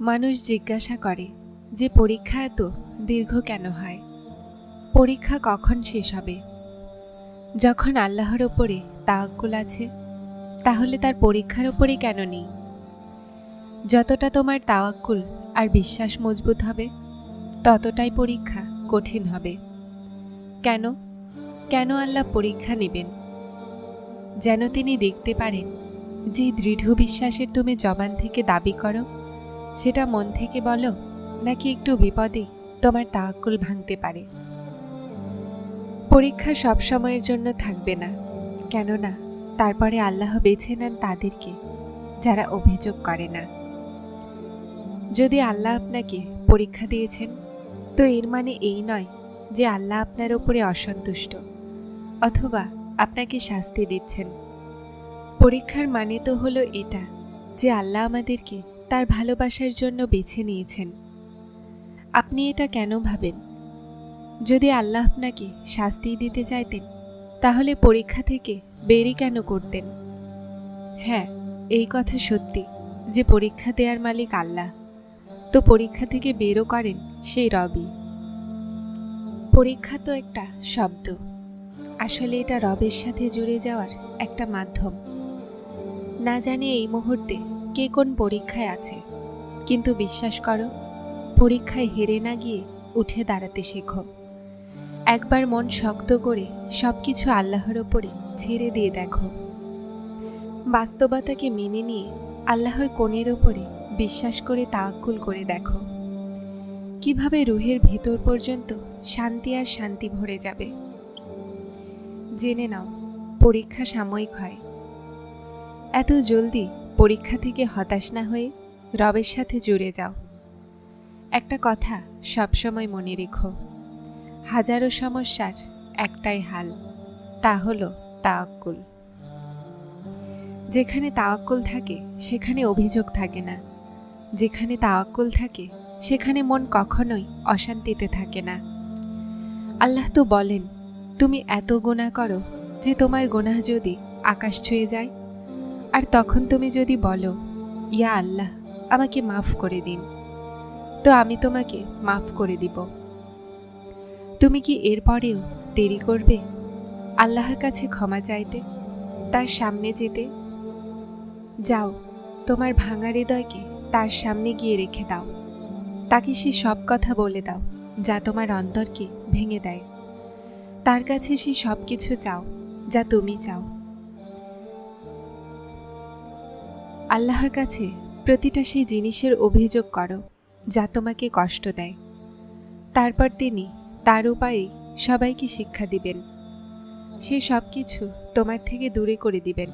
মানুষ জিজ্ঞাসা করে, যে পরীক্ষা এত? দীর্ঘ কেন হয়? পরীক্ষা কখন শেষ হবে? যখন আল্লাহর ওপরে তাওয়াক্কুল আছে, তাহলে তার পরীক্ষার ওপরে কেন নেই? যতটা তোমার তাওয়াক্কুল আর বিশ্বাস মজবুত হবে, ততটাই পরীক্ষা কঠিন হবে। কেন? কেন আল্লাহ পরীক্ষা নেবেন? যেন তিনি দেখতে পারেন যে দৃঢ় বিশ্বাসের তুমি জবান থেকে দাবি করো সেটা মন থেকে বলো, নাকি একটু বিপদে তোমার তাওয়াক্কুল ভাঙতে পারে। পরীক্ষা সব সময়ের জন্য থাকবে না, কেননা তারপরে আল্লাহ বেছে নেন তাদেরকে, যারা অভিযোগ করে না। যদি আল্লাহ আপনাকে পরীক্ষা দিয়েছেন, তো এর মানে এই নয় যে আল্লাহ আপনার ওপরে অসন্তুষ্ট, অথবা আপনাকে শাস্তি দিচ্ছেন। পরীক্ষার মানে তো হলো এটা যে আল্লাহ আমাদেরকে তার ভালোবাসার জন্য বেছে নিয়েছেন। আপনি এটা কেন ভাবেন? যদি আল্লাহ আপনাকে শাস্তি দিতে চাইতেন, তাহলে পরীক্ষা থেকে বেরি কেন করতেন? হ্যাঁ এই কথা সত্যি যে পরীক্ষা দেওয়ার মালিক আল্লাহ। তো পরীক্ষা থেকে বেরও করেন সেই রবি। পরীক্ষা তো একটা শব্দ। আসলে এটা রবের সাথে জুড়ে যাওয়ার একটা মাধ্যম। না জানি এই মুহূর্তে কে কোন পরীক্ষায় আছে। কিন্তু বিশ্বাস করো, পরীক্ষায় হেরে না গিয়ে উঠে দাঁড়াতে শেখো। একবার মন শক্ত করে সব কিছু আল্লাহর ওপরে ছেড়ে দিয়ে দেখো। বাস্তবতাকে মেনে নিয়ে আল্লাহর কোণের ওপরে বিশ্বাস করে তাওয়াক্কুল করে দেখো। কীভাবে রুহের ভিতর পর্যন্ত শান্তি আর শান্তি ভরে যাবে। জেনে নাও, পরীক্ষা সাময়িক হয়। এত জলদি পরীক্ষা থেকে হতাশ না হয়ে রবের সাথে জুড়ে যাও। একটা কথা সবসময় মনে রেখো, হাজারো সমস্যার একটাই হাল, তা হলো তাওয়াক্কুল। যেখানে তাওয়াক্কুল থাকে, সেখানে অভিযোগ থাকে না। যেখানে তাওয়াক্কুল থাকে, সেখানে মন কখনোই অশান্তিতে থাকে না। আল্লাহ তো বলেন, তুমি এত গোনা করো যে তোমার গোনাহ যদি আকাশ ছুঁয়ে যায় আর তখন তুমি যদি বলো, ইয়া আল্লাহ, আমাকে মাফ করে দিন, তো আমি তোমাকে মাফ করে দিব। তুমি কি এরপরেও দেরি করবে আল্লাহর কাছে ক্ষমা চাইতে, তার সামনে যেতে? যাও, তোমার ভাঙা হৃদয়কে তার সামনে গিয়ে রেখে দাও। তাকে সে সব কথা বলে দাও, যা তোমার অন্তরকে ভেঙে দেয়। তার কাছে সে সব কিছু চাও, যা তুমি চাও। আল্লাহর কাছে প্রতিটা সেই জিনিসের অভিযোগ করো, যা তোমাকে কষ্ট দেয়। তারপর তিনি তার উপায়ে সবাইকে শিক্ষা দিবেন। সে সব কিছু তোমার থেকে দূরে করে দিবেন,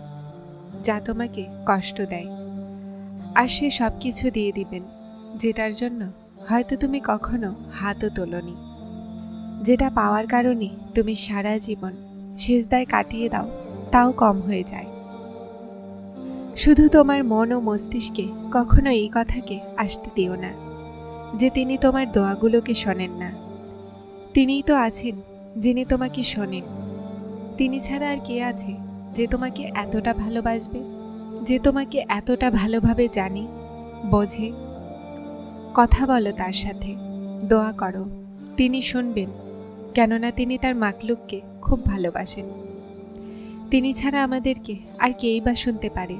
যা তোমাকে কষ্ট দেয়। আর সে সব কিছু দিয়ে দিবেন, যেটার জন্য হয়তো তুমি কখনো হাতও তোলনি। যেটা পাওয়ার কারণে তুমি সারা জীবন সেজদায় কাটিয়ে দাও, তাও কম হয়ে যায়। শুধু তোমার মন ও মস্তিষ্কে কখনো এই কথাকে আসতে দিও না, যে তিনি তোমার দোয়াগুলোকে শোনেন না। তিনিই তো আছেন যিনি তোমাকে শোনেন। তিনি ছাড়া আর কে আছে যে তোমাকে এতটা ভালোবাসবে, যে তোমাকে এতটা ভালোভাবে জানে, বোঝে? কথা বলো তার সাথে, দোয়া করো, তিনি শুনবেন, কেননা তিনি তার মাকলুককে খুব ভালোবাসেন। তিনি ছাড়া আমাদেরকে আর কেই বা শুনতে পারে।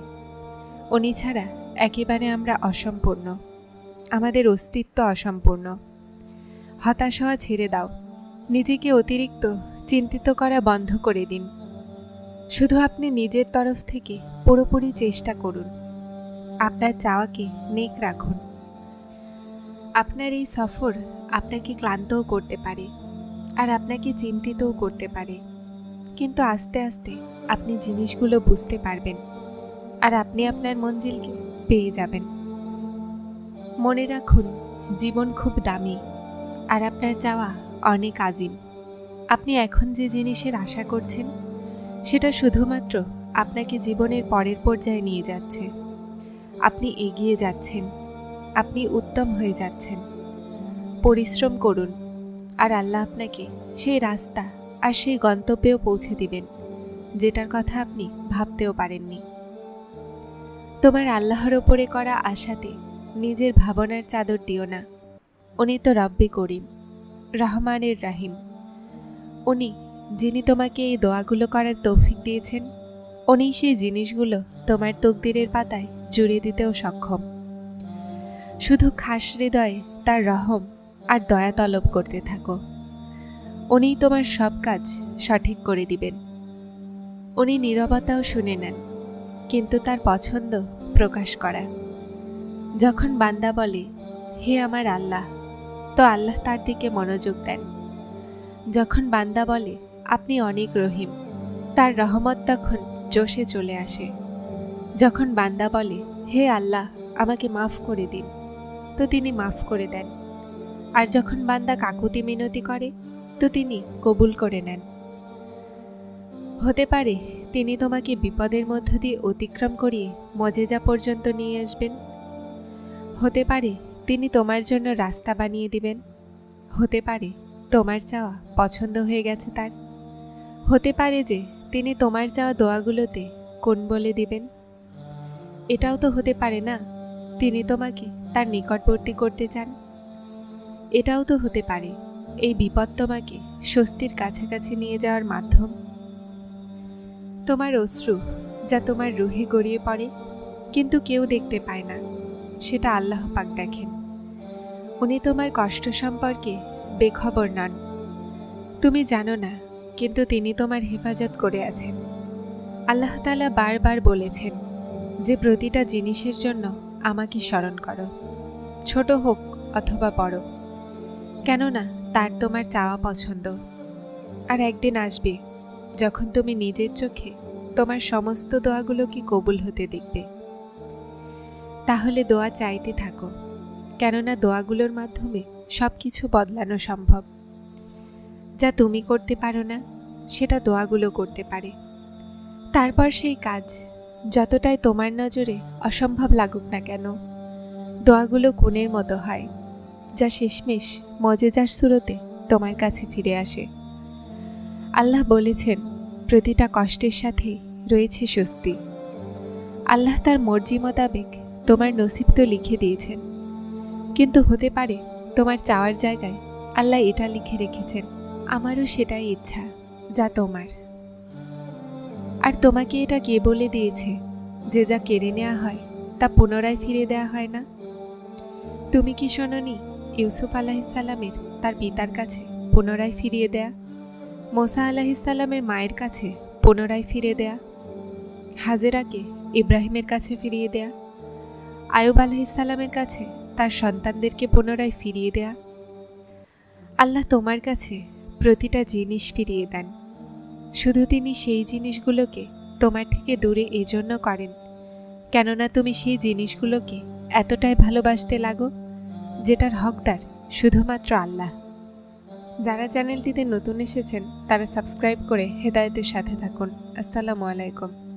উনি ছাড়া একেবারে আমরা অসম্পূর্ণ। আমাদের অস্তিত্ব অসম্পূর্ণ। হতাশ হওয়া ছেড়ে দাও। নিজেকে অতিরিক্ত চিন্তিত করা বন্ধ করে দিন। শুধু আপনি নিজের তরফ থেকে পুরোপুরি চেষ্টা করুন। আপনার চাওয়াকে নেক রাখুন। আপনার এই সফর আপনাকে ক্লান্তও করতে পারে আর আপনাকে চিন্তিতও করতে পারে। কিন্তু আস্তে আস্তে আপনি জিনিসগুলো বুঝতে পারবেন। আর আপনি আপনার মঞ্জিলকে পেয়ে যাবেন। মনে রাখুন, জীবন খুব দামি আর আপনার চাওয়া অনেক আজিম। আপনি এখন যে জিনিসের আশা করছেন, সেটা শুধুমাত্র আপনাকে জীবনের পরের পর্যায়ে নিয়ে যাচ্ছে। আপনি এগিয়ে যাচ্ছেন, আপনি উত্তম হয়ে যাচ্ছেন। পরিশ্রম করুন আর আল্লাহ আপনাকে সেই রাস্তা আর সেই গন্তব্যেও পৌঁছে দিবেন, যেটার কথা আপনি ভাবতেও পারেননি। তোমার আল্লাহর ওপরে করা আশাতে নিজের ভাবনার চাদর দিও না। উনি তো রব্বে করিম, রহমানের রাহিম। উনি যিনি তোমাকে এই দোয়াগুলো করার তৌফিক দিয়েছেন, উনি সেই জিনিসগুলো তোমার তকদিরের পাতায় জুড়ে দিতেও সক্ষম। শুধু খাস হৃদয়ে তার রহম আর দয়া তলব করতে থাকো। উনিই তোমার সব কাজ সঠিক করে দিবেন। উনি নীরবতাও শুনে নেন। কিন্তু তার পছন্দ প্রকাশ করা। যখন বান্দা বলে, হে আমার আল্লাহ, তো আল্লাহ তার দিকে মনোযোগ দেন। যখন বান্দা বলে, আপনি অনেক রহিম, তার রহমত তখন জোশে চলে আসে। যখন বান্দা বলে, হে আল্লাহ, আমাকে মাফ করে দিন, তো তিনি মাফ করে দেন। আর যখন বান্দা কাকুতি মিনতি করে, তো তিনি কবুল করে নেন। হতে পারে, তিনি তোমাকে বিপদের মধ্য দিয়ে অতিক্রম করিয়ে মজেজা পর্যন্ত নিয়ে আসবেন। হতে পারে, তিনি তোমার জন্য রাস্তা বানিয়ে দিবেন। হতে পারে, তোমার চাওয়া পছন্দ হয়ে গেছে তার। হতে পারে যে, তিনি তোমার চাওয়া দোয়াগুলোতে কোন বলে দিবেন। এটাও তো হতে পারে না, তিনি তোমাকে তার নিকটবর্তী করতে চান। এটাও তো হতে পারে, এই বিপদ তোমাকে স্বস্তির কাছাকাছি নিয়ে যাওয়ার মাধ্যম। তোমার অশ্রু যা তোমার রুহে গড়িয়ে পড়ে, কিন্তু কেউ দেখতে পায় না। সেটা আল্লাহ পাক দেখেন। উনি তোমার কষ্ট সম্পর্কে বেখবর নন। তুমি জানো না, কিন্তু তিনি তোমার হেফাজত করে আছেন। আল্লাহ তালা বারবার বলেছেন যে, প্রতিটা জিনিসের জন্য আমাকে স্মরণ করো। ছোট হোক অথবা বড়। কেননা, তার তোমার চাওয়া পছন্দ। আর একদিন আসবে যখন তুমি নিজের চোখে তোমার সমস্ত দোয়াগুলো কি কবুল হতে দেখবে? তাহলে দোয়া চাইতে থাকো, কেননা দোয়াগুলোর মাধ্যমে সব কিছু বদলানো সম্ভব। যা তুমি করতে পারো না, সেটা দোয়াগুলো করতে পারে। তারপর সেই কাজ যতটাই তোমার নজরে অসম্ভব লাগুক না কেন, দোয়াগুলো গুণের মতো হয়, যা শেষমেশ মজেদার সুরতে তোমার কাছে ফিরে আসে। আল্লাহ বলেছেন প্রতিটা কষ্টের সাথে রয়েছে স্বস্তি। আল্লাহ তার মর্জি মোতাবেক তোমার নসিব তো লিখে দিয়েছেন। কিন্তু হতে পারে তোমার চাওয়ার জায়গায় আল্লাহ এটা লিখে রেখেছেন, আমারও সেটাই ইচ্ছা, যা তোমার। আর তোমাকে এটা কে বলে দিয়েছে যে যা কেড়ে নেওয়া হয় তা পুনরায় ফিরে দেওয়া হয় না? তুমি কি শোনি ইউসুফ আলাহিসাল্লামের তার পিতার কাছে পুনরায় ফিরিয়ে দেয়া? মোসা আলাহিসাল্লামের মায়ের কাছে পুনরায় ফিরে দেয়া, হাজেরাকে ইব্রাহিমের কাছে ফিরিয়ে দেয়া, আয়ুব আলাহিসাল্লামের কাছে তার সন্তানদেরকে পুনরায় ফিরিয়ে দেয়া, আল্লাহ তোমার কাছে প্রতিটা জিনিস ফিরিয়ে দেন। শুধু তিনি সেই জিনিসগুলোকে তোমার থেকে দূরে এজন্য করেন, কেননা তুমি সেই জিনিসগুলোকে এতটাই ভালোবাসতে লাগো, যেটার হকদার শুধুমাত্র আল্লাহ। যারা চ্যানেলটিতে নতুন এসেছেন তারা সাবস্ক্রাইব করে হেদায়তের সাথে থাকুন। আসসালামু আলাইকুম।